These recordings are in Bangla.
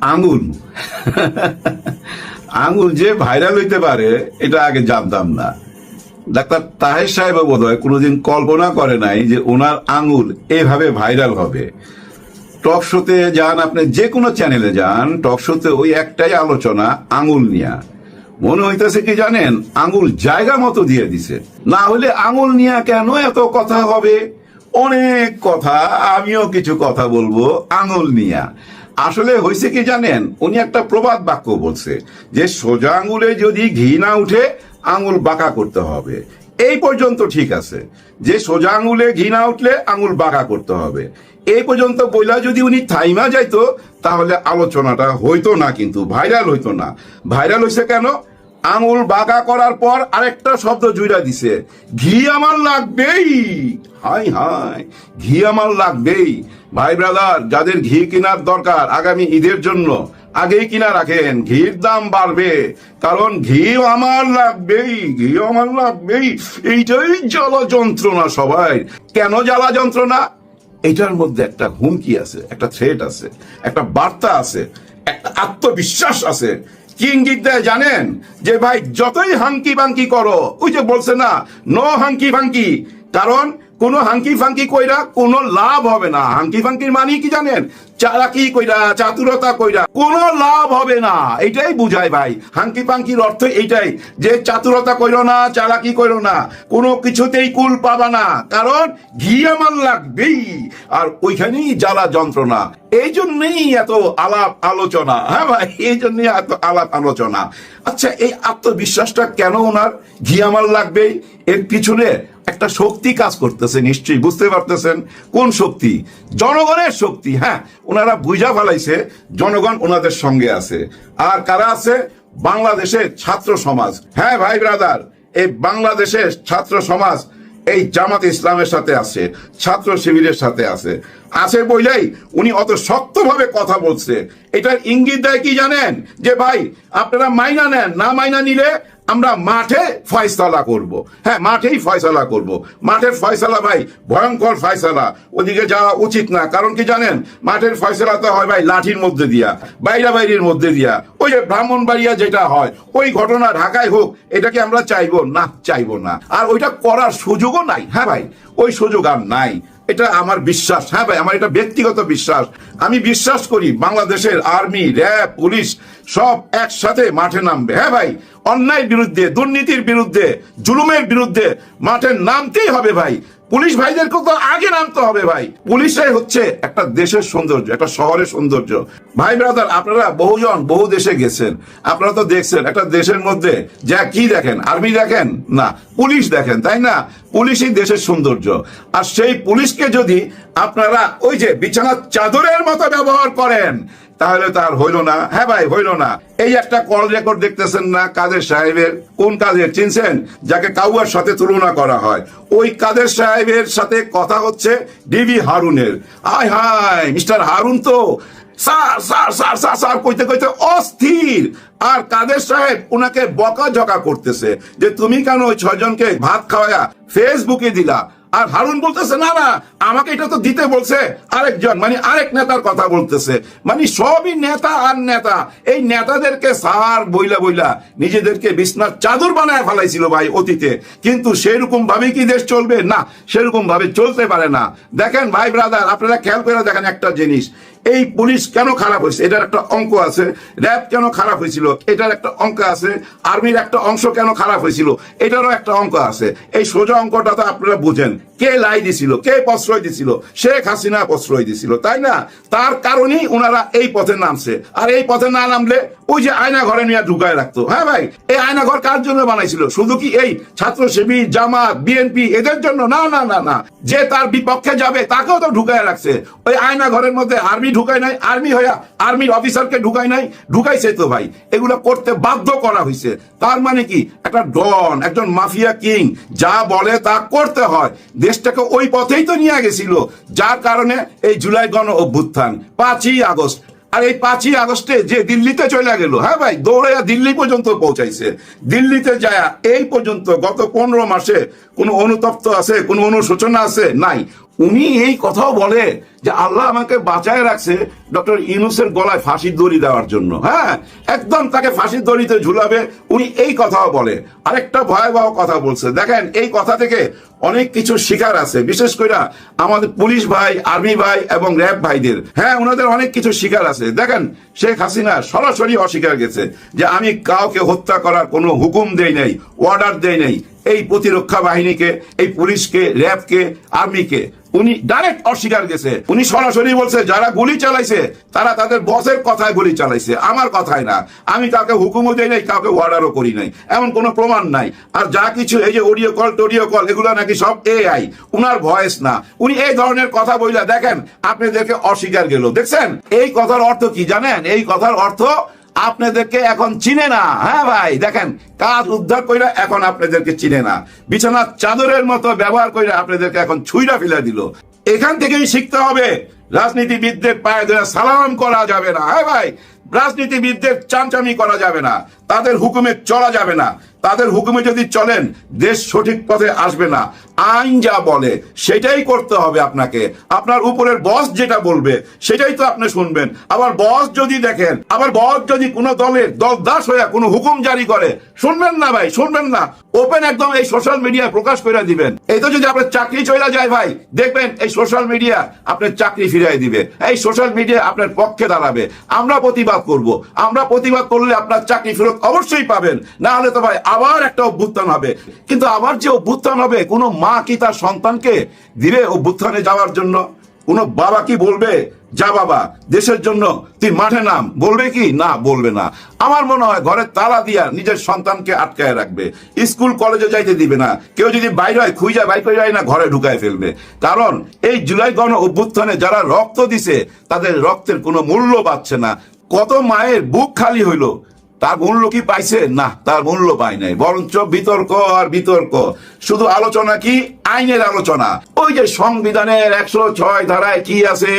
আঙুল। আঙুল যে ভাইরাল হইতে পারে, এটা আগে জানতাম না। ডাক্তার তাহের সাহেব বোধ হয় কোনোদিন কল্পনা করে নাই যে ওনার আঙুল এভাবে ভাইরাল হবে। টক শোতে যান আপনি, যে কোনো চ্যানেলে যান, টক শোতে ওই একটাই আলোচনা, আঙুল নিয়া। মনে হইতেছে কি জানেন, আঙুল জায়গা মতো দিয়ে দিছে। না হলে আঙুল নিয়া কেন এত কথা হবে? অনেক কথা, আমিও কিছু কথা বলব, আঙুল নিয়া। আসলে হয়েছে কি জানেন? উনি একটা প্রবাদ বাক্য বলছে যে, সোজা আঙুলে যদি ঘি না উঠে, আঙুল বাঁকা করতে হবে। এই পর্যন্ত ঠিক আছে। যে, সোজা আঙুলে ঘি না উঠলে, আঙুল বাঁকা করতে হবে। এই পর্যন্ত বইলা যদি উনি থাইমা যাইতো, তাহলে আলোচনাটা হইতো না কিন্তু, ভাইরাল হইতো না। ভাইরাল হইছে কেন? আঙুল বাঁকা করার পর আরেকটা শব্দ জুইরা দিছে। ঘি আমার লাগবেই! Hi hi! ঘি আমার লাগবেই! ভাই ব্রাদার, যাদের ঘি কেনার দরকার আগামী ঈদের জন্য, আগেই কিনা রাখেন। ঘির দাম বাড়বে, কারণ ঘি আমার লাগবেই ঘি আমার লাগবেই। এইটাই জ্বালা যন্ত্রণা সবাই। কেন জ্বালা যন্ত্রণা? এটার মধ্যে একটা হুমকি আছে, একটা থ্রেট আছে, একটা বার্তা আছে, একটা আত্মবিশ্বাস আছে। কিঙ্গিত দেয় জানেন? যে ভাই, যতই হাঙ্কি বাঙ্কি করো, ওই যে বলছে না নো হাঙ্কি ফাঙ্কি কারণ কোন হাঙ্কি ফাঙ্কি কইরা কোনো লাভ হবে না। হাঙ্কি ফাঙ্কির মানে কি জানেন? চালাকি কইরা, চাতুরতা কইরা। কোনো লাভ হবে না। এটাই বুঝায় ভাই। হাঙ্কি পাঙ্কির অর্থ এইটাই যে চাতুরতা কইরো না, চালাকি কইরো না, কোনো কিছুতেই কুল পাবা না। কারণ ঘি আমার লাগবেই। আর ওইখানেই জ্বালা যন্ত্রণা। এই জন্যই এত আলাপ আলোচনা। হ্যাঁ ভাই, এই জন্যই এত আলাপ আলোচনা। আচ্ছা এই আত্মবিশ্বাসটা কেন ওনার? ঘি আমার লাগবেই। এর পিছনে একটা শক্তি কাজ করতেছে, নিশ্চয়ই বুঝতে পারতেছেন কোন শক্তি? জনগণের শক্তি হ্যাঁ ওনারা বুঝা ফেলাইছে জনগণ ওনাদের সঙ্গে আছে। আর কারা আছে? বাংলাদেশের ছাত্র সমাজ। হ্যাঁ ভাই ব্রাদার, এই বাংলাদেশের ছাত্র সমাজ এই জামাত ইসলামের সাথে আছে, ছাত্র শিবিরের সাথে আছে। আছে বইলেই উনি অত শক্তভাবে কথা বলছে। এটার ইঙ্গিত দেয় কি জানেন? যে ভাই, আপনারা মাইনা নেন, না মাইনা নিলে আমরা মাঠে ফয়সালা করব। হ্যাঁ মাঠেই ফয়সালা করব। মাঠের ফয়সালা ভাই, ভয়ঙ্কর ফয়সালা। ওদিকে যাওয়া উচিত না। কারণ কি জানেন? মাঠের ফয়সালা তো হয় ভাই লাঠির মধ্যে দিয়া, বাইরা বাইরের মধ্যে দিয়া। ওই যে ব্রাহ্মণবাড়িয়া যেটা হয়, ওই ঘটনা ঢাকায় হোক, এটাকে আমরা চাইব না চাইব না। আর ওইটা করার সুযোগও নাই। হ্যাঁ ভাই, ওই সুযোগ আর নাই। এটা আমার বিশ্বাস। হ্যাঁ ভাই, আমার এটা ব্যক্তিগত বিশ্বাস। আমি বিশ্বাস করি বাংলাদেশের আর্মি, র্যাব, পুলিশ সব একসাথে মাঠে নামবে। হ্যাঁ ভাই, অন্যায়ের বিরুদ্ধে, দুর্নীতির বিরুদ্ধে, জুলুমের বিরুদ্ধে মাঠে নামতেই হবে ভাই। পুলিশ ভাইদেরকে তো আগে নামতে হবে ভাই। পুলিশরাই হচ্ছে একটা দেশের সৌন্দর্য, একটা শহরের সৌন্দর্য। ভাই ব্রাদার আপনারা বহুজন বহু দেশে গেছেন। আপনারা তো দেখছেন, একটা দেশের মধ্যে যা কি দেখেন, আর্মি দেখেন? না, পুলিশ দেখেন, তাই না? পুলিশই দেশের সৌন্দর্য। আর সেই পুলিশকে যদি আপনারা ওই যে বিছানার চাদরের মতো ব্যবহার করেন তাহলে তার হইল না। হ্যাঁ ভাই, হইল না। এই একটা কল রেকর্ড দেখতেছেন না কাদের সাহেবের? কোন কাদের চিনছেন? যাকে কাউয়ার সাথে তুলনা করা হয়। ওই কাদের সাহেবের সাথে কথা হচ্ছে ডিবি হারুনের। আয় হায়, মিস্টার হারুন তো। Sir sir sir sir sir, কইতে কইতে অস্থির। আর কাদের সাহেব ওনাকে বকা ঝকা করতেছে যে তুমি কেন ওই ছয়জনকে ভাত খাওয়ায়া ফেসবুকে দিলা? আর হারুন বলতেছে, না না, আমাকে এটা তো দিতে বলছে। আরেকজন মানে আরেক নেতার কথা বলতেছে। মানে সবই নেতা আর নেতা। এই নেতাদেরকে সার বইলা বইলা নিজেদেরকে বিছনার চাদর বানায় ফেলাইছিল ভাই অতীতে। কিন্তু সেরকম ভাবে কি দেশ চলবে? না, সেরকম ভাবে চলতে পারে না। দেখেন ভাই ব্রাদার আপনারা খেয়াল করে দেখেন একটা জিনিস। এই পুলিশ কেন খারাপ হয়েছে? এটার একটা অঙ্ক আছে। র্যাব কেন খারাপ হয়েছিল? এটার একটা অঙ্ক আছে। আর্মির একটা অংশ কেন খারাপ হয়েছিল? এটারও একটা অঙ্ক আছে। এই সোজা অঙ্কটা তো আপনারা বুঝেন। কে লাই দিছিল? কে প্রশ্রয় দিছিল? শেখ হাসিনা প্রশ্রয় দিছিল, তাই না? তার কারণেই ওনারা এই পথে নামছে। আর এই পথে না নামলে ওই যে আয়না ঘরে নিয়ে ঢুকায় রাখতো। হ্যাঁ ভাই? এই আয়না ঘর কার জন্য বানাইছিল? শুধু কি এই ছাত্র সেবী জামাত, বিএনপি, এদের জন্য? না না না না। যে তার বিপক্ষে যাবে, তাকেও তো ঢুকায় রাখছে। ওই আয়না ঘরের মধ্যে আর্মি ঢুকায় নাই, আর্মি হইয়া আর্মির অফিসারকে ঢুকায় নাই, ঢুকাইছে তো ভাই। এগুলো করতে বাধ্য করা হয়েছে তার মানে কি? একটা ডন, একজন মাফিয়া কিং, যা বলে তা করতে হয়। দেশটাকে ওই পথেই তো নিয়ে গেছিল। যার কারণে এই জুলাই গণ অভ্যুত্থান, পাঁচই আগস্ট। আর এই পাঁচই আগস্টে যে দিল্লিতে চলে গেল হ্যাঁ ভাই, দৌড়াইয়া দিল্লি পর্যন্ত পৌঁছাইছে। দিল্লিতে যায় এই পর্যন্ত গত পনেরো মাসে কোনো অনুতপ্ত আছে, কোনো অনুশোচনা আছে? নাই। উনি এই কথাও বলে যে আল্লাহ আমাকে বাঁচায় রাখছে ডক্টর ইউনুসের গলায় ফাঁসির দড়ি দেওয়ার জন্য। হ্যাঁ একদম তাকে ফাঁসির দড়িতে ঝুলাবে, উনি এই কথাও বলে। আরেকটা ভয়াবহ কথা বলছে। দেখেন, এই কথা থেকে অনেক কিছু শিকার আছে। বিশেষ করে আমাদের পুলিশ ভাই, আর্মি ভাই এবং র্যাব ভাইদের। হ্যাঁ ওনাদের অনেক কিছু শিকার আছে। দেখেন, শেখ হাসিনা সরাসরি অস্বীকার গেছে যে আমি কাউকে হত্যা করার কোনো হুকুম দেই নাই অর্ডার দেই নাই। এই প্রতিরক্ষা বাহিনীকে, এই পুলিশকে, র্যাবকে, আর্মিকে, উনি ডাইরেক্ট অস্বীকার গেছে। উনি সরাসরি বলছে, যারা গুলি চালাইছে, তারা তাদের বসের কথায় গুলি চালাইছে। আমার কথায় না। আমি কাউকে হুকুমও দেই নাই, কাউকে অর্ডারও করি নাই। এমন কোনো প্রমাণ নাই। আর যা কিছু, এই যে অডিও কল টোডিও কল এগুলো নাকি সব এআই উনার ভয়েস না। উনি এই ধরনের কথা বইলা দেখেন, আপনাদেরকে অস্বীকার গেল। দেখছেন? এই কথার অর্থ কি জানেন? এই কথার অর্থ আপনাদেরকে এখন চিনে না। হ্যাঁ ভাই, দেখেন, কাজ উদ্ধার কইরা এখন আপনাদেরকে চিনে না। বিছানার চাদরের মতো ব্যবহার কইরা আপনাদেরকে এখন ছুঁইরা ফেলে দিল। এখান থেকেই শিখতে হবে। রাজনীতিবিদদের পায়ে ধরে সালাম করা যাবে না। হ্যাঁ ভাই রাজনীতিবিদদের চামচামি করা যাবে না, তাদের হুকুমে চলা যাবে না, তাদের হুকুমে যদি চলেন, দেশ সঠিক পথে আসবে না। আইন যা বলে, সেটাই করতে হবে আপনাকে। আপনার উপরের বস যেটা বলবে, সেটাই তো আপনি শুনবেন। আবার বস যদি দেখেন, আবার বস যদি কোনো দলের দল দাস হয়ে, কোনো হুকুম জারি করে, শুনবেন না ভাই, শুনবেন না। ওপেন একদম এই সোশ্যাল মিডিয়ায় প্রকাশ করে দিবেন। এই তো যদি আপনার চাকরি চলে যায় ভাই, দেখবেন এই সোশ্যাল মিডিয়া আপনার চাকরি ফিরিয়ে দিবে। এই সোশ্যাল মিডিয়া আপনার পক্ষে দাঁড়াবে। আমরা প্রতিবাদ করব। আমরা প্রতিবাদ করলে আপনার চাকরি ফেরত অবশ্যই পাবেন। না হলে তো ভাই আবার একটা অভ্যুত্থান হবে। কিন্তু আবার যে অভ্যুত্থান হবে, কোনো মা কি তার সন্তানকে দিবে অভ্যুত্থানে যাওয়ার জন্য? কোনো বাবা কি বলবে, যা বাবা, দেশের জন্য তুই মাঠে নাম বলবে কি? না, বলবে না। আমার মনে হয় ঘরের তালা দিয়া নিজের সন্তানকে আটকায় রাখবে। স্কুল, কলেজে যাইতে দিবে না। কেউ যদি বাইরে হয় খুঁজা বাইক করে যায় না, ঘরে ঢুকায় ফেলবে। কারণ এই জুলাই গণ অভ্যুত্থানে যারা রক্ত দিছে, তাদের রক্তের কোনো মূল্য পাচ্ছে না। কত মায়ের বুক খালি হইল। তার মূল্য কি পাইছে? না, তার মূল্য পায় নাই। বরঞ্চ বিতর্ক আর বিতর্ক। শুধু আলোচনা কি? আইনের আলোচনা। ওই যে সংবিধানের একশো ছয় ধারায় কি আছে?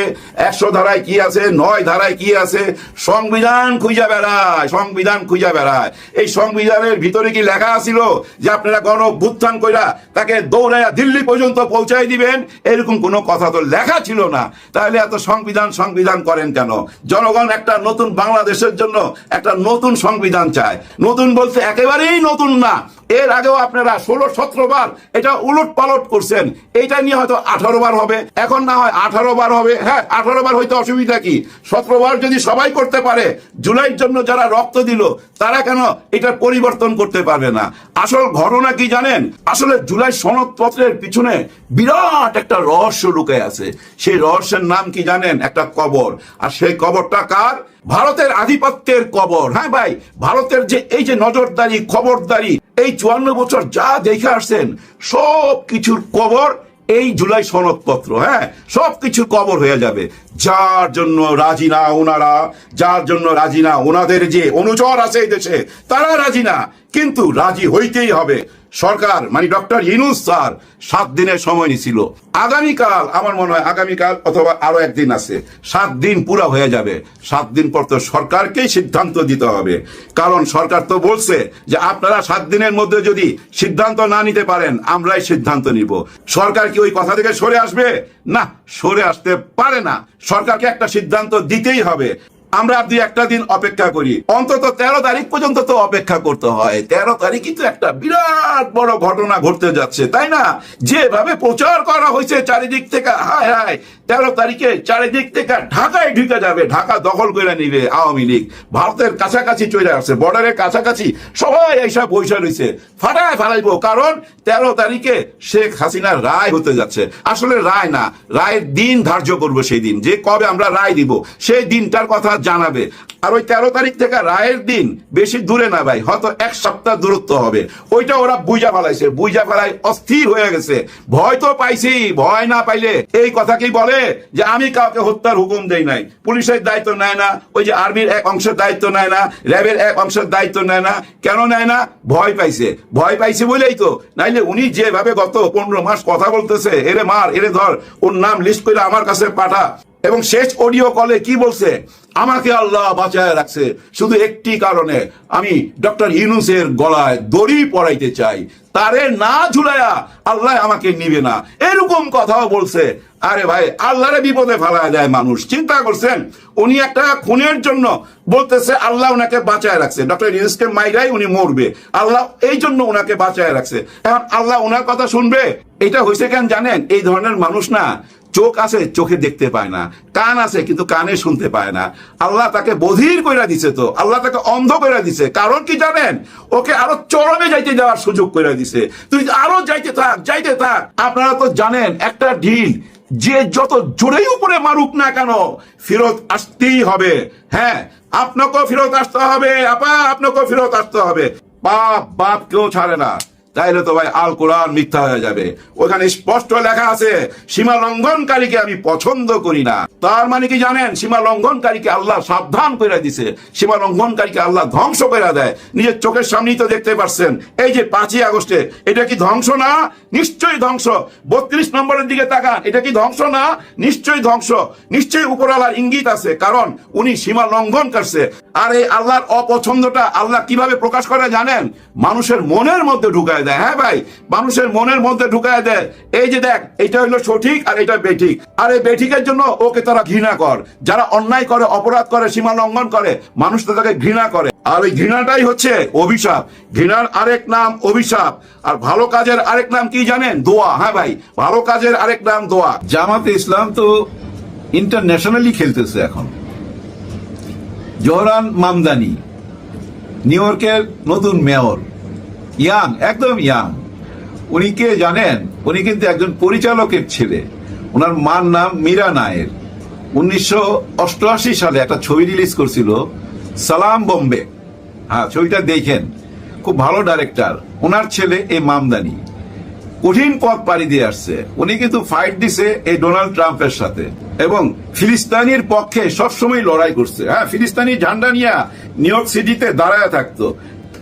একশো ধারায় কি আছে? নয় ধারায় কি আছে? সংবিধান খুঁজা বেড়ায়, সংবিধান খুঁজা বেড়ায়। এই সংবিধানের ভিতরে কি লেখা আছিল যে আপনারা গণ অভ্যুত্থান কইরা তাকে দৌড়াইয়া দিল্লি পর্যন্ত পৌঁছাই দিবেন? এরকম কোনো কথা তো লেখা ছিল না। তাহলে এত সংবিধান সংবিধান করেন কেন? জনগণ একটা নতুন বাংলাদেশের জন্য একটা নতুন সংবিধান চায়। নতুন বলতে একেবারেই নতুন না। এর আগেও আপনারা ষোলো, সতেরো বার এটা উলট পালট করছেন। এটা নিয়ে হয়তো আঠারো বার হবে। এখন না হয় আঠারো বার হবে। হ্যাঁ আঠারো বার হয়তো অসুবিধা কি? সতেরো বার যদি সবাই করতে পারে, জুলাইয়ের জন্য যারা রক্ত দিল, তারা কেন এটার পরিবর্তন করতে পারবে না? আসল ঘটনা কি জানেন? আসলে জুলাই সনদপত্রের পিছনে বিরাট একটা রহস্য লুকে আছে। সেই রহস্যের নাম কি জানেন? একটা কবর। আর সেই কবরটা কার? ভারতের আধিপত্যের কবর। হ্যাঁ ভাই, ভারতের যে এই যে নজরদারি, খবরদারি, এই চুয়ান্ন বছর যা দেখে আসছেন সব কিছুর কবর এই জুলাই সনদপত্র হ্যাঁ সব কিছু কবর হয়ে যাবে। যার জন্য রাজি না ওনারা, যার জন্য রাজি না ওনাদের যে অনুচর আছে এই দেশে, তারা রাজি না, কিন্তু রাজি হইতেই হবে। সরকার মানে ডক্টর ইনুস স্যার, সাত দিনের সময় নিছিল। আগামীকাল, আমার মনে হয় আগামীকাল অথবা আরও একদিন আছে। সাত দিন পুরা হয়ে যাবে। সাত দিন পর তো সরকারকেই সিদ্ধান্ত দিতে হবে। কারণ সরকার তো বলছে যে আপনারা সাত দিনের মধ্যে যদি সিদ্ধান্ত না নিতে পারেন, আমরাই সিদ্ধান্ত নিব। সরকার কি ওই কথা থেকে সরে আসবে? না, সরে আসতে পারে না। সরকারকে একটা সিদ্ধান্ত দিতেই হবে। আমরা দুই একটা দিন অপেক্ষা করি। অন্তত তেরো তারিখ পর্যন্ত তো অপেক্ষা করতে হয়। তেরো তারিখই তো একটা বিরাট বড় ঘটনা ঘটতে যাচ্ছে, তাই না? যেভাবে প্রচার করা হয়েছে চারিদিক থেকে, হায় হায়, তেরো তারিখে চারিদিক থেকে ঢাকায় ঢুকে যাবে, ঢাকা দখল করে নিবে আওয়ামী লীগ। ভারতের কাছাকাছি চলে আসছে, বর্ডারের কাছাকাছি সবাই এইসব বৈশা রয়েছে। ফাটায় ফালাইবো, কারণ তেরো তারিখে শেখ হাসিনার রায় হতে যাচ্ছে। আসলে রায় না, রায়ের দিন ধার্য করব সেই দিন। যে কবে আমরা রায় দিব, সেই দিনটার কথা জানাবে। আর ওই তেরো তারিখ থেকে রায়ের দিন বেশি দূরে না ভাই, হয়তো এক সপ্তাহ দূরত্ব হবে। ওইটা ওরা বুঝা ফেলাইছে, বুঝা ফেলাই অস্থির হয়ে গেছে। ভয় তো পাইছি, ভয় না পাইলে এই কথা কি বলে? যে আমি কাউকে হত্যার হুকুম দেই নাই। পুলিশের দায়িত্ব নেয় না, ওই যে আর্মির এক অংশের দায়িত্ব নেয় না, র্যাবের এক অংশের দায়িত্ব নেয় না। কেন নেয় না? ভয় পাইছে। ভয় পাইছে বলেই তো। নাইলে উনি যেভাবে গত পনেরো মাস কথা বলতেছে, এরে মার, এরে ধর, ওর নাম লিস্ট করে আমার কাছে পাঠা। এবং শেষ অডিও কলে কি বলছে? আমাকে আল্লাহ বাঁচায় রাখছে। শুধু একটি কারণে, আমি ডক্টর ইউনুসের গলায় দড়ি পড়াইতে চাই। তারে না ঝুলাইয়া আল্লাহ আমাকে নিবে না। এরকম কথাও বলছে। আরে ভাই, আল্লাহরে বিপদে ফেলায় দেয় মানুষ। চিন্তা করছেন? উনি একটা খুনের জন্য বলতেছে, আল্লাহ ওনাকে বাঁচায় রাখছে। ডক্টর ইউনুসকে মাইরাই উনি মরবে। আল্লাহ এই জন্য ওনাকে বাঁচায় রাখছে। এখন আল্লাহ ওনার কথা শুনবে? এটা হয়েছে কেন জানেন? এই ধরনের মানুষ না। চোখ আছে, চোখে দেখতে পায় না। কান আছে, কিন্তু কানে শুনতে পায় না। আল্লাহ তাকে বধির কইরা দিছে তো। আল্লাহ তাকে অন্ধ কইরা দিছে। কারণ কি জানেন? ওকে আরও চরমে যাইতে যাওয়ার সুযোগ কইরা দিছে। তুই আরও যাইতে থাক যাইতে থাক। আপনারা তো জানেন, একটা ঢিল, যে যত জোরেই উপরে মারুক না কেন, ফেরত আসতেই হবে। হ্যাঁ আপনাকেও ফেরত আসতে হবে, আপা, আপনাকেও ফেরত আসতে হবে। বাপ বাপ কেউ ছাড়ে না। তাইলে তো ভাই আল কোরআন মিথ্যা হয়ে যাবে। ওখানে স্পষ্ট লেখা আছে, সীমা লঙ্ঘনকারীকে আমি পছন্দ করি না। তার মানে কি জানেন? সীমা লঙ্ঘনকারীকে আল্লাহ সাবধান করে দিছে। সীমা লঙ্ঘনকারীকে আল্লাহ ধ্বংস করে দেয়। নিজের চোখের সামনেই তো দেখতে পাচ্ছেন এই যে পাঁচই আগস্টে, এটা কি ধ্বংস না? নিশ্চয়ই ধ্বংস। বত্রিশ নম্বরের দিকে তাকান, এটা কি ধ্বংস না? নিশ্চয়ই ধ্বংস। নিশ্চয়ই উপরওয়ালার ইঙ্গিত আছে, কারণ উনি সীমা লঙ্ঘন করছে। আর এই আল্লাহর অপছন্দটা আল্লাহ কীভাবে প্রকাশ করে জানেন? মানুষের মনের মধ্যে ঢুকায় দেয়। হ্যাঁ ভাই, মানুষের মনের মধ্যে ঢুকায় দেয়। এই যে দেখ এটা হলো সঠিক আর এটা বেঠিক। আর এই বেঠিকের জন্য ওকে তারা ঘৃণা কর। যারা অন্যায় করে, অপরাধ করে, সীমা লঙ্ঘন করে, মানুষ তাকে ঘৃণা করে। আর ওই ঘৃণাটাই হচ্ছে অভিশাপ। ঘৃণার আরেক নাম অভিশাপ। আর ভালো কাজের আরেক নাম কি জানেন? দোয়া। হ্যাঁ ভাই, ভালো কাজের আরেক নাম দোয়া। জামাতে ইসলাম তো ইন্টারন্যাশনালি খেলতেছে এখন। জোহরান মামদানি, নিউ ইয়র্কের নতুন মেয়র ইয়াং, একদম ইয়াং। উনি কে জানেন? উনি কিন্তু একজন পরিচালকের ছেলে। ওনার মার নাম মীরা নায়ের। উনিশশো অষ্টআশি সালে একটা ছবি রিলিজ করছিল, সালাম বম্বে। হ্যাঁ ছবিটা দেখেন। খুব ভালো ডাইরেক্টর ওনার ছেলে এই মামদানি। কঠিন পথ পাড়ি দিয়ে আসছে। উনি কিন্তু ফাইট দিছে এই ডোনাল্ড ট্রাম্পের সাথে। এবং ফিলিস্তানির পক্ষে সবসময় লড়াই করছে। হ্যাঁ ফিলিস্তানি ঝান্ডা নিয়ে নিউ ইয়র্ক সিটিতে দাঁড়ায় থাকতো।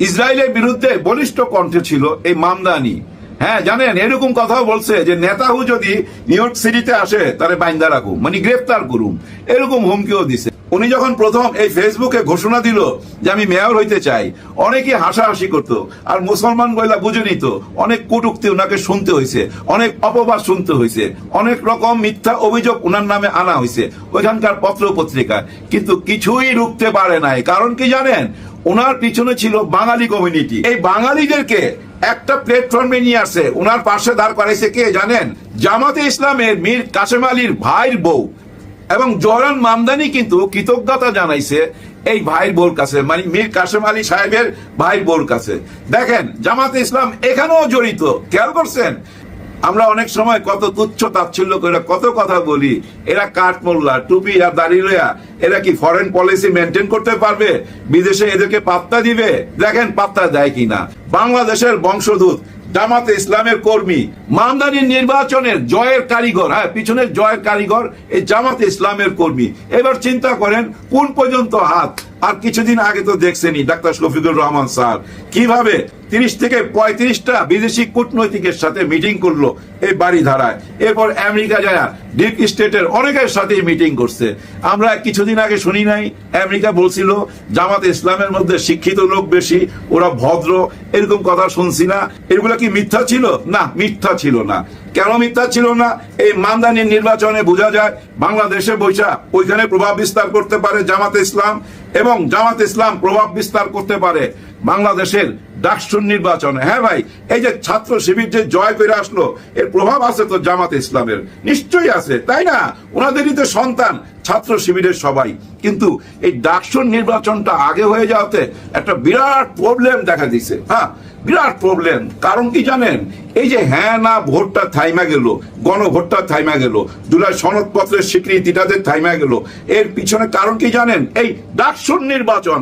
ইসরায়েলের বিরুদ্ধে বলিষ্ঠ কণ্ঠে ছিল এই মামদানি। হ্যাঁ জানেন, এরকম কথাও বলছে যে নেতাহু যদি নিউ ইয়র্ক সিটিতে আসে, তারে বাইন্দা রাখুন মানে গ্রেফতার করুন এরকম হুমকিও দিছে। উনি যখন প্রথম এই ফেসবুকে ঘোষণা দিল যে আমি মেয়র হইতে চাই, অনেকে হাসাহাসি করতো, আর মুসলমান গয়লা বুঝে নিত, অনেক কটুক্তি ওনাকে শুনতে হয়েছে অনেক অপবাদ শুনতে হয়েছে অনেক রকম মিথ্যা অভিযোগ ওনার নামে আনা হয়েছে ওইখানকার পত্র পত্রিকা কিন্তু কিছুই রুখতে পারে নাই। কারণ কি জানেন? ওনার পিছনে ছিল বাঙালি কমিউনিটি এই বাঙালিদেরকে একটা প্ল্যাটফর্মে নিয়ে আসে ওনার পাশে দাঁড় করাইছে কে জানেন? জামাতে ইসলামের মীর কাসেম আলীর ভাইয়ের বউ। এবং জহরান মামদানি কিন্তু কৃতজ্ঞতা জানাইছে এই ভাইয়ের বোর কাছে মানে মীর কাসেম আলী সাহেবের ভাইয়ের বোর কাছে। দেখেন, জামাতে ইসলাম এখানেও জড়িত। খেয়াল করছেন? আমরা অনেক সময় কত তুচ্ছ তাচ্ছিল্য করে, কত কথা বলি, এরা কাঠ মোল্লা টুপি আর দাড়ি লইয়া এরা কি ফরেন পলিসি মেনটেন করতে পারবে? বিদেশে এদেরকে পাত্তা দিবে? দেখেন পাত্তা দেয় কিনা। বাংলাদেশের বংশদূত জামাতে ইসলামের কর্মী, মামদানির নির্বাচনের জয়ের কারিগর হ্যাঁ পিছনের জয়ের কারিগর এই জামাতে ইসলামের কর্মী। এবার চিন্তা করেন, কোন পর্যন্ত হাত আর কিছুদিন আগে তো দেখছেনই ডাক্তার শফিকুর রহমান স্যার। কীভাবে তিরিশ থেকে পঁয়ত্রিশটা বিদেশি কূটনৈতিকের সাথে মিটিং করল এই বাড়ি ধারায় এরপর আমেরিকা যায়, ডিপ স্টেটের অনেকের সাথে মিটিং করছে। আমরা কিছুদিন আগে শুনি নাই, আমেরিকা বলছিল, জামাত ইসলামের মধ্যে শিক্ষিত লোক বেশি, ওরা ভদ্র, এরকম কথা শুনছি না। এগুলো কি মিথ্যা ছিল? না, মিথ্যা ছিল না। কেন মিথ্যা ছিল না? এই মামদানির নির্বাচনে বোঝা যায় বাংলাদেশে বৈশা ওইখানে প্রভাব বিস্তার করতে পারে জামাতে ইসলাম এবং জামাত ইসলাম প্রভাব বিস্তার করতে পারে বাংলাদেশের ডাকসুর নির্বাচনে। হ্যাঁ ভাই, এই যে ছাত্র শিবির যে জয় করে আসলো, এর প্রভাব আছে তো জামাত ইসলামের। নিশ্চয়ই আছে, তাই না? ওনাদেরই তো সন্তান, ছাত্র শিবিরের সবাই। কিন্তু এই ডাকসুর নির্বাচনটা আগে হয়ে যাওয়াতে একটা বিরাট প্রবলেম দেখা দিছে। হ্যাঁ বিরাট প্রবলেম কারণ কি জানেন? এই যে হ্যাঁ না, ভোটটা থাইমা গেল, গণভোটটা থাইমা গেল, জুলাই সনদপত্রের স্বীকৃতিটাতে থাইমা গেল, এর পিছনে কারণ কি জানেন? এই ডাকসুর নির্বাচন,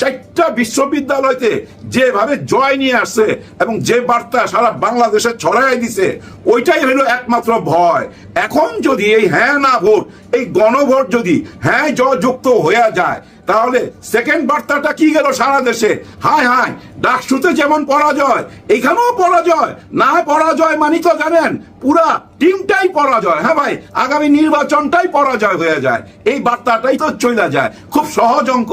চারটা বিশ্ববিদ্যালয়তে যেভাবে জয় নিয়ে আসছে এবং যে বার্তা সারা বাংলাদেশে ছড়াই দিছে, ওইটাই হলো একমাত্র ভয়। এখন যদি এই হ্যাঁ না, ভোট, এই গণভোট যদি হ্যাঁ জ, যুক্ত হয়ে যায় তাহলে সেকেন্ড বার্তাটা কি গেল সারা দেশে? হায় হায়, ডাকসুতে যেমন পরাজয় এখানেও পরাজয়। না পরাজয় মানি তো জানেন, পুরা টিমটাই পরাজয়। হ্যাঁ ভাই, আগামী নির্বাচনটাই পরাজয় হয়ে যায়। এই বার্তাটাই তো চলে যায়। খুব সহজ অঙ্ক,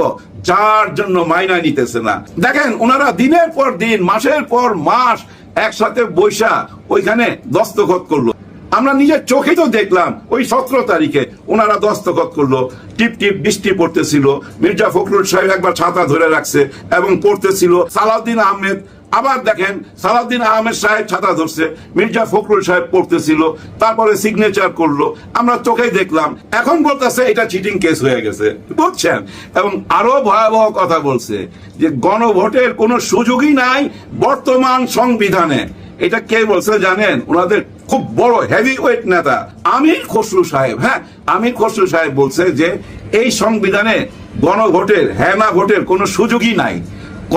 যার জন্য মাইনা নিতেছে না। দেখেন, ওনারা দিনের পর দিন, মাসের পর মাস একসাথে বৈশা ওইখানে দস্তখত করল। আমরা নিজের চোখে তো দেখলাম ওই সতেরো তারিখে ওনারা দস্তখত করল, টিপ টিপ বৃষ্টি পড়তেছিল, মির্জা ফখরুল সাহেব একবার ছাতা ধরে রাখছে এবং পড়তেছিল, সালাউদ্দিন আহমেদ, আবার দেখেন সালাউদ্দিন আহমেদ সাহেব ছাতা ধরছে, মির্জা ফখরুল সাহেব পড়তেছিল, তারপরে সিগনেচার করল, আমরা চোখেই দেখলাম, এখন বলতেছে এটা চিটিং কেস হয়ে গেছে, বুঝছেন? এবং আরও ভয়াবহ কথা বলছে যে গণভোটের কোনো সুযোগই নাই বর্তমান সংবিধানে, এটা কে বলছে জানেন? ওনাদের খুব বড় হেভি ওয়েট নেতা। আমির খসরু সাহেব হ্যাঁ আমির খসরু সাহেব বলছে যে, এই সংবিধানে গণভোটের, হেনা ভোটের কোনো সুযোগই নাই।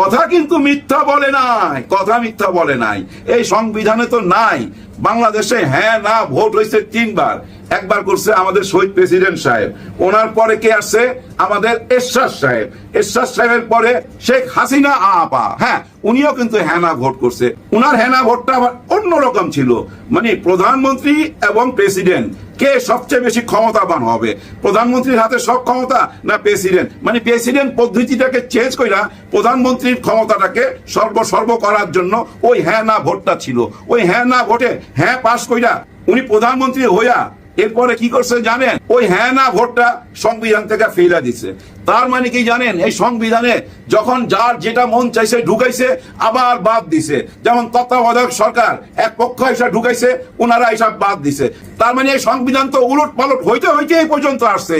কথা কিন্তু মিথ্যা বলে নাই, কথা মিথ্যা বলে নাই। এই সংবিধানে তো নাই। বাংলাদেশে হ্যাঁ না, ভোট হয়েছে তিনবার। একবার করছে আমাদের শহীদ প্রেসিডেন্ট সাহেব। ওনার পরে কে আসছে আমাদের এরশাদ সাহেব। এরশাদ সাহেবের পরে শেখ হাসিনা আপা হ্যাঁ উনিও কিন্তু হ্যানা ভোট করছে। উনার হ্যানা ভোটটা আবার অন্যরকম ছিল। মানে প্রধানমন্ত্রী এবং প্রেসিডেন্ট। কে সবচেয়ে বেশি ক্ষমতাবান হবে? প্রধানমন্ত্রীর হাতে সব ক্ষমতা না প্রেসিডেন্ট? মানে প্রেসিডেন্ট পদ্ধতিটাকে চেঞ্জ কইরা প্রধানমন্ত্রীর ক্ষমতাটাকে সর্ব সর্ব করার জন্য ওই হ্যাঁ না, ভোটটা ছিল। ওই হ্যাঁ না, ভোটে হ্যাঁ পাশ কইরা। উনি প্রধানমন্ত্রী হইয়া এরপরে কি করছে জানেন? ওই হ্যাঁ না, ভোটটা সংবিধান থেকে ফেলা দিছে। তার মানে কি জানেন? এই সংবিধানে যখন যার যেটা মন চাইছে ঢুকাইছে, আবার বাদ দিছে। যেমন তত্ত্বাবধায়ক সরকার, এক পক্ষ এসে ঢুকাইছে ওনারা এসব বাদ দিছে। তার মানে এই সংবিধান তো উলট পালট হইতে হইতে এই পর্যন্ত আসছে।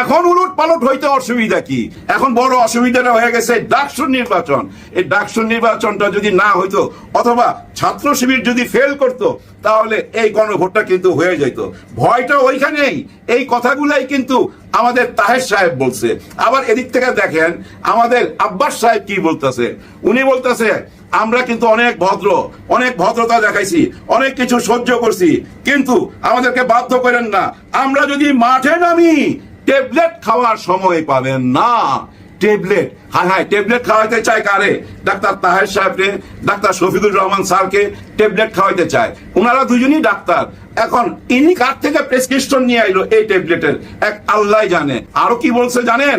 এখন উলট পালট হইতে অসুবিধা কি? এখন বড় অসুবিধাটা হয়ে গেছে ডাকসুর নির্বাচন। এই ডাকসুর নির্বাচনটা যদি না হইতো, অথবা ছাত্র শিবির যদি ফেল করতো, তাহলে এই গণভোটটা কিন্তু হয়ে যেত ভয়টা ওইখানেই। এই কথাগুলাই কিন্তু আমাদের তাহের সাহেব বলছে। আবার এদিক থেকে দেখেন, আমাদের আব্বাস সাহেব কি বলতেছে? উনি বলতেছে, আমরা কিন্তু অনেক ভদ্র, অনেক ভদ্রতা দেখাইছি, অনেক কিছু সহ্য করছি, কিন্তু আমাদেরকে বাধ্য করেন না। আমরা যদি মাঠে নামি, ট্যাবলেট খাওয়ার সময় পাবেন না। ট্যাবলেট হ্যাঁ হায় ট্যাবলেট খাওয়াইতে চায় কারে? ডাক্তার তাহের সাহেবকে ডাক্তার শফিকুর রহমান স্যারকে ট্যাবলেট খাওয়াইতে চায়। ওনারা দুজনই ডাক্তার। এখন ইনি কার থেকে প্রেসক্রিপশন নিয়ে আইলো এই ট্যাবলেটের এক আল্লাহ জানে। আরও কি বলছে জানেন?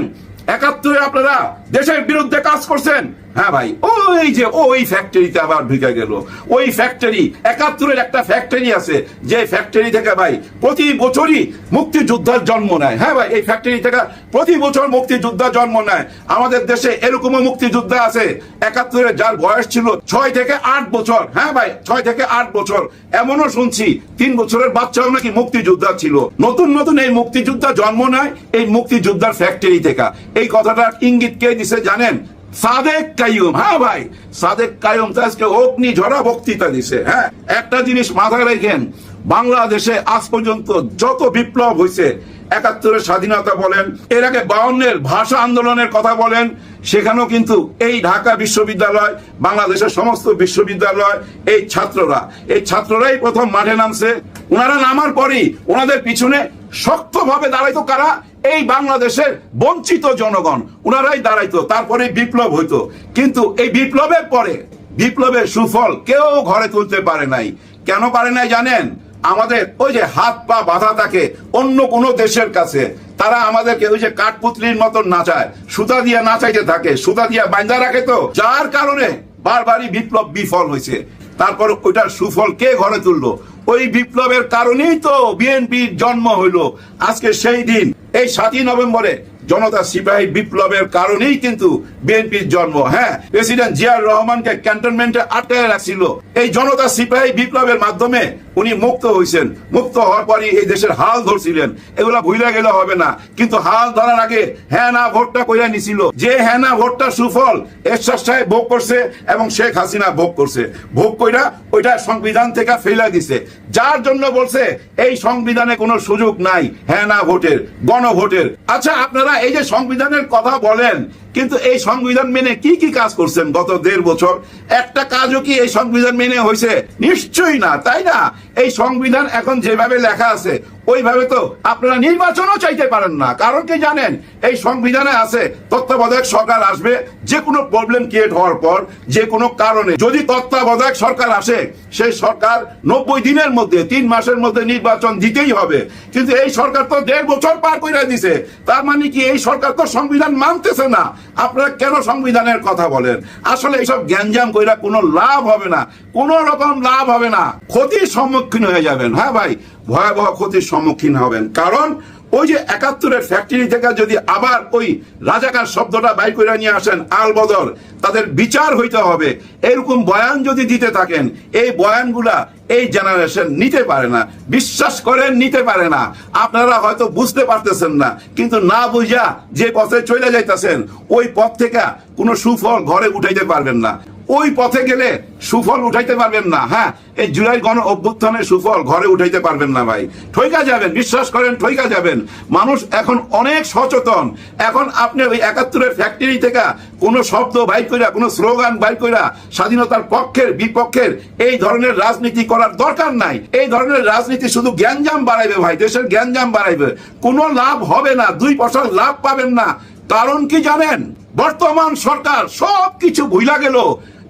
একাত্তরে আপনারা দেশের বিরুদ্ধে কাজ করছেন। হ্যাঁ ভাই, ওই যে, ওই ফ্যাক্টরিতে আবার ঢুকে গেল। ওই ফ্যাক্টরি একাত্তরের একটা ফ্যাক্টরি আছে, যে ফ্যাক্টরি থেকে ভাই প্রতি বছরই মুক্তিযোদ্ধার জন্ম নেয়। হ্যাঁ ভাই, এই ফ্যাক্টরি থেকে প্রতি বছর মুক্তিযোদ্ধা জন্ম নেয়। আমাদের দেশে এরকমও মুক্তিযোদ্ধা আছে, একাত্তরে যার বয়স ছিল ছয় থেকে আট বছর। হ্যাঁ ভাই, ছয় থেকে আট বছর। এমনও শুনছি, তিন বছরের বাচ্চাও নাকি মুক্তিযোদ্ধা ছিল। নতুন নতুন এই মুক্তিযোদ্ধা জন্ম নেয়, এই মুক্তিযোদ্ধার ফ্যাক্টরি থেকে। এই কথাটার ইঙ্গিত কে দিছে জানেন? সাদেক কাইয়ুম হ্যাঁ ভাই? সাদেক কাইয়ুম তো আজকে অগ্নি ঝরা বক্তৃতা দিছে হ্যাঁ? একটা জিনিস মাথায় রেখেন, বাংলাদেশে আজ পর্যন্ত যত বিপ্লব হয়েছে একাত্তরের স্বাধীনতা বলেন, এর আগে বাউন্নের ভাষা আন্দোলনের কথা বলেন, সেখানেও কিন্তু এই ঢাকা বিশ্ববিদ্যালয়, বাংলাদেশের সমস্ত বিশ্ববিদ্যালয়, এই ছাত্ররা, এই ছাত্ররাই প্রথম মাঠে নামছে, ওনারা নামার পরেই ওনাদের পিছনে শক্তভাবে দাঁড়াইতো কারা? এই বাংলাদেশের বঞ্চিত জনগণ ওনারাই দাঁড়াইতো তারপরে বিপ্লব হইতো। কিন্তু এই বিপ্লবের পরে, বিপ্লবের সুফল কেউ ঘরে তুলতে পারে নাই। কেন পারে নাই জানেন? আমাদের ওই যে হাত পা বাঁধা থাকে অন্য কোনো দেশের কাছে, তারা আমাদেরকে ওই যে কাঠপুতলির মতন নাচায়, সুতা দিয়ে নাচাইতে থাকে, সুতা দিয়ে বাঁধা রাখে তো। যার কারণে বারবারই বিপ্লব বিফল হয়েছে। তারপর ওইটার সুফল কে ঘরে তুললো? ওই বিপ্লবের কারণেই তো বিএনপির জন্ম হইল। আজকে সেই দিন এই সাতই নভেম্বরে জনতা সিপাহী বিপ্লবের কারণেই কিন্তু বিএনপির জন্ম হ্যাঁ? প্রেসিডেন্ট জিয়ার রহমানকে ক্যান্টনমেন্টে আটকায় রাখছিল। এই জনতা সিপাহী বিপ্লবের মাধ্যমে উনি মুক্ত হয়েছেন মুক্ত হওয়ার পরই এই দেশের হাল ধরছিলেন। এগুলা ভুলে গেলে হবে না। কিন্তু হাল ধরার আগে হ্যাঁ না ভোটটা কইরা নিছিল। যে হ্যাঁ না ভোটটা সুফল, এরশাদ সাহেব ভোগ করছে এবং শেখ হাসিনা ভোগ করছে। ভোগ কইরা ওইটা সংবিধান থেকে ফেলে দিছে। যার জন্য বলছে, এই সংবিধানে কোনো সুযোগ নাই হ্যাঁ না ভোটের, গণভোটের। আচ্ছা আপনারা এই যে সংবিধানের কথা বলেন কিন্তু এই সংবিধান মেনে কি কি কাজ করছেন গত দেড় বছর? একটা কাজও কি এই সংবিধান মেনে হয়েছে? নিশ্চয়ই না, তাই না? এই সংবিধান এখন যেভাবে লেখা আছে, ওইভাবে তো আপনারা নির্বাচনও চাইতে পারেন না। কারণ কি জানেন? এই সংবিধানে আছে, তত্ত্বাবধায়ক সরকার আসবে যে কোনো প্রবলেম ক্রিয়েট হওয়ার পর যে কোনো কারণে। যদি তত্ত্বাবধায়ক সরকার আসে, সেই সরকার নব্বই দিনের মধ্যে, তিন মাসের মধ্যে নির্বাচন দিতেই হবে। কিন্তু এই সরকার তো দেড় বছর পার করে দিছে। তার মানে কি এই সরকার তো সংবিধান মানতেছে না? আপনারা কেন সংবিধানের কথা বলেন? আসলে এইসব গ্যাঞ্জাম কইরা কোনো লাভ হবে না। কোনো রকম লাভ হবে না। ক্ষতির সম্মুখীন হয়ে যাবেন। হ্যাঁ ভাই? ভয়াবহ ক্ষতির সম্মুখীন হবেন। কারণ ওই যে একাত্তরের ফ্যাক্টরি থেকে যদি আবার ওই রাজাকার শব্দটা বাই করে নিয়ে আসেন আল বদর, তাদের বিচার হইতে হবে। এরকম বয়ান যদি দিতে থাকেন, এই বয়ানগুলা এই জেনারেশন নিতে পারে না, বিশ্বাস করেন নিতে পারে না। আপনারা হয়তো বুঝতে পারতেছেন না, কিন্তু না বুঝা যে পথে চলে যাইতেছেন, ওই পথ থেকে কোনো সুফল ঘরে উঠাইতে পারবেন না। ওই পথে গেলে সুফল উঠাইতে পারবেন না হ্যাঁ? এই জুলাই গণ অভ্যুত্থানের সুফল ঘরে উঠাইতে পারবেন না ভাই। ঠইকা যাবেন, বিশ্বাস করেন, ঠইকা যাবেন। মানুষ এখন অনেক সচেতন। এখন আপনি ওই একাত্তরের ফ্যাক্টরি থেকে কোনো শব্দ বাইর কইরা, কোনো স্লোগান বাইর কইরা স্বাধীনতার পক্ষের, বিপক্ষের এই ধরনের রাজনীতি করার দরকার নাই। এই ধরনের রাজনীতি শুধু জ্ঞানজাম বাড়াইবে ভাই, দেশের জ্ঞানজাম বাড়াইবে। কোনো লাভ হবে না, দুই বছর লাভ পাবেন না। কারণ কি জানেন? বর্তমান সরকার সব কিছু ভুলা গেল।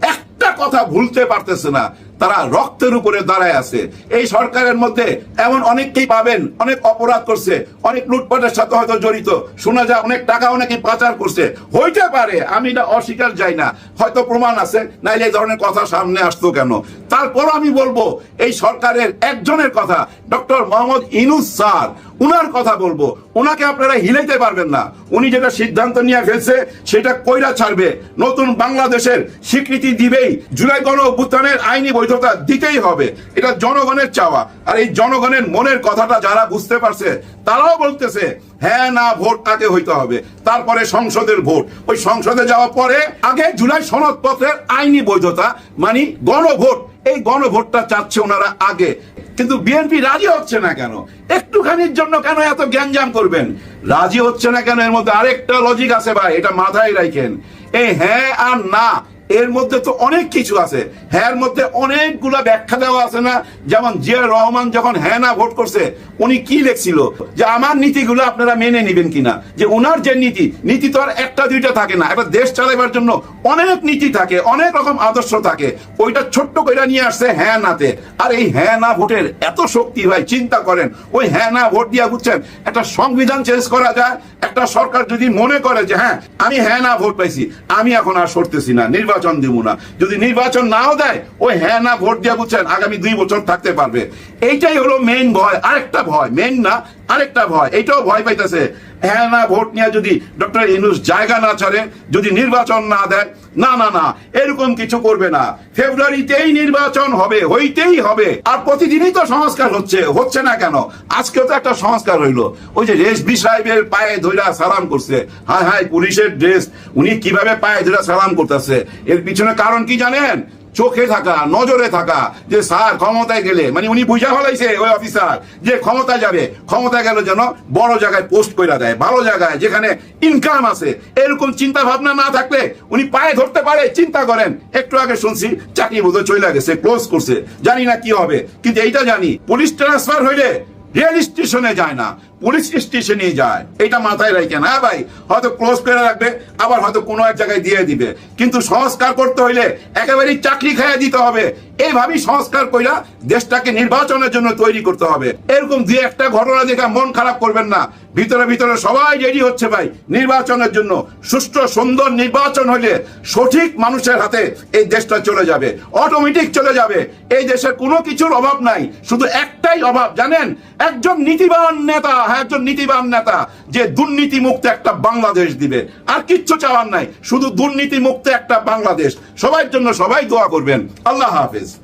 একটা কথা ভুলতে পারতেছে না। তারা রক্তের উপরে দাঁড়ায় আছে। এই সরকারের মধ্যে এমন অনেককেই পাবেন, অনেক অপরাধ করছে, অনেক লুটপাটের সাথে হয়তো জড়িত। শোনা যায় অনেক টাকা অনেকে পাচার করছে। হইতে পারে, আমি এটা অস্বীকার যাই না। হয়তো প্রমাণ আছে, নাইলে এই ধরনের কথা সামনে আসতো কেন? তারপর আমি বলব, এই সরকারের একজনের কথা, ডক্টর মোহাম্মদ ইনুস স্যার উনার কথা বলব। ওনাকে আপনারা হিলাইতে পারবেন না। উনি যেটা সিদ্ধান্ত নিয়ে ফেলছে, সেটা কইরা ছাড়বে। নতুন বাংলাদেশের স্বীকৃতি দিবেই জুলাই গণ অভ্যুত্থানের আইনি বৈধতা দিতেই হবে। এটা জনগণের চাওয়া। আর এই জনগণের মনের কথাটা যারা বুঝতে পারছে, তারাও বলতেছে হ্যাঁ না, ভোট আগে হইতে হবে। তারপরে সংসদের ভোট। ওই সংসদে যাওয়ার পরে আগে জুলাই সনদপত্রের আইনি বৈধতা মানে গণভোট, এই গণভোটটা চাচ্ছে ওনারা আগে। কিন্তু বিএনপি রাজি হচ্ছে না কেন? একটুখানির জন্য কেন এত গ্যাঞ্জাম করবেন? রাজি হচ্ছে না কেন? এর মধ্যে আরেকটা লজিক আছে ভাই, এটা মাথায় রাখেন। এ হ্যাঁ আর না। এর মধ্যে তো অনেক কিছু আছে। হ্যাঁ এর মধ্যে অনেকগুলা ব্যাখ্যা দেওয়া আছে না। যেমন জিয়া রহমান যখন হ্যাঁ না ভোট করছে, উনি কি লিখছিল? যে আমার নীতিগুলো আপনারা মেনে নেবেন কিনা? যে ওনার যে নীতি নীতি তো আর একটা দুইটা থাকে না। একটা দেশ চালাবার জন্য অনেক নীতি থাকে, অনেক রকম আদর্শ থাকে। ওইটা ছোট্ট কইরা নিয়ে আসছে হ্যাঁ নাতে। আর এই হ্যাঁ না ভোটের এত শক্তি ভাই, চিন্তা করেন, ওই হ্যাঁ না ভোট দিয়া বুঝছেন, একটা সংবিধান চেঞ্জ করা যায়। একটা সরকার যদি মনে করে যে হ্যাঁ আমি হ্যাঁ না ভোট পাইছি, আমি এখন আর সরতেছি না, নির্বাচন দিব না। যদি নির্বাচন নাও দেয়, ওই হ্যাঁ না, ভোট দিয়ে বুঝছেন আগামী দুই বছর থাকতে পারবে। এইটাই হলো মেইন ভয়, আরেকটা ভয়। মেইন না আরেকটা ভয়, এইটাও ভয় পাইতেছে। হ্যাঁ না, ভোট নিয়ে যদি ডক্টর ইনুস জায়গা না ছাড়ে, যদি নির্বাচন না দেয়, না না না, এরকম কিছু করবে না। ফেব্রুয়ারিতেই নির্বাচন হবে, হইতেই হবে। আর প্রতিদিনই তো সংস্কার হচ্ছে হচ্ছে না কেন? আজকেও তো একটা সংস্কার হইল। ওই যে রেশবি সাহেবের পায়ে ধইরা সালাম করছে। হায় হায়, পুলিশের ড্রেস, উনি কীভাবে পায়ে ধইরা সালাম করতেছে? এর পিছনে কারণ কি জানেন? চোখে থাকা, নজরে থাকা যে স্যার ক্ষমতায় গেলে মানে উনি বুঝা ফলাইছে ওই অফিসার, যে ক্ষমতায় যাবে, ক্ষমতায় গেলে যেন বড় জায়গায় পোস্ট করে দেয়, ভালো জায়গায় যেখানে ইনকাম আছে। এরকম চিন্তা ভাবনা না থাকলে উনি পায়ে ধরতে পারে, চিন্তা করেন। একটু আগে শুনছি, চাকরি বোধহয় চলে গেছে ক্লোজ করছে। জানি না কি হবে, কিন্তু এইটা জানি পুলিশ ট্রান্সফার হইলে রেল স্টেশনে যায় না। পুলিশ স্টেশনে যায়। এটা মাথায় রাখেন হ্যাঁ ভাই? হয়তো ক্লোজ করে রাখবে, আবার হয়তো কোনো এক জায়গায় দিয়ে দিবে। কিন্তু সংস্কার করতে হইলে একেবারেই চাকরি খাইয়া দিতে হবে। এইভাবেই সংস্কার কইরা দেশটাকে নির্বাচনের জন্য তৈরি করতে হবে। এরকম দুই একটা ঘটনা দেখে মন খারাপ করবেন না। ভিতরে ভিতরে সবাই রেডি হচ্ছে ভাই, নির্বাচনের জন্য। সুষ্ঠু, সুন্দর নির্বাচন হলে সঠিক মানুষের হাতে এই দেশটা চলে যাবে। অটোমেটিক চলে যাবে। এই দেশের কোনো কিছুর অভাব নাই। শুধু একটাই অভাব, জানেন? একজন নীতিবান নেতা একজন নীতিবান নেতা যে দুর্নীতি মুক্ত একটা বাংলাদেশ দিবে। আর কিচ্ছু চাওয়ার নাই, শুধু দুর্নীতি মুক্ত একটা বাংলাদেশ। সবার জন্য সবাই দোয়া করবেন। আল্লাহ হাফেজ।